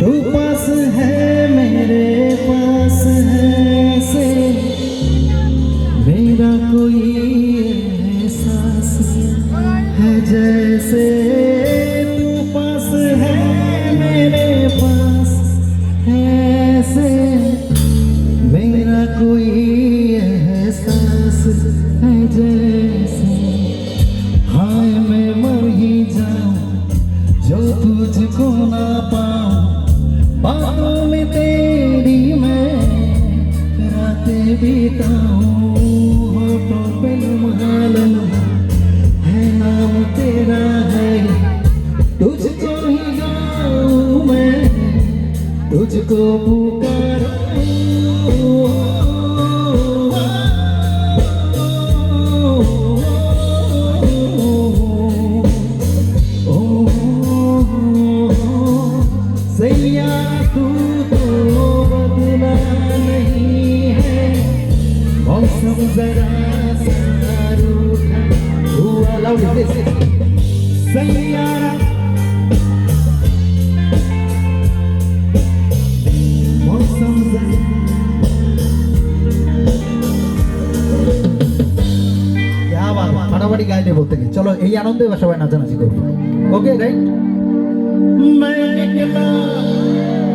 तू पास है मेरे पास है से मेरा कोई एहसास है जैसे तू पास है मेरे पास है से मेरा कोई एहसास है जैसे जो तुझको ना पाऊँ, बातों में तेरी मैं है नाम तेरा है। तुझको ही गाऊं मैं, तुझको पुकारूं। मौसम जरा सा रूठा हुआ लाउड सैया मौसम जरा क्या बात ফাটাফাটি গাইলে বলতে গিয়ে চলো এই আনন্দে এবার সবাই নাচানাচি করবো ওকে রাইট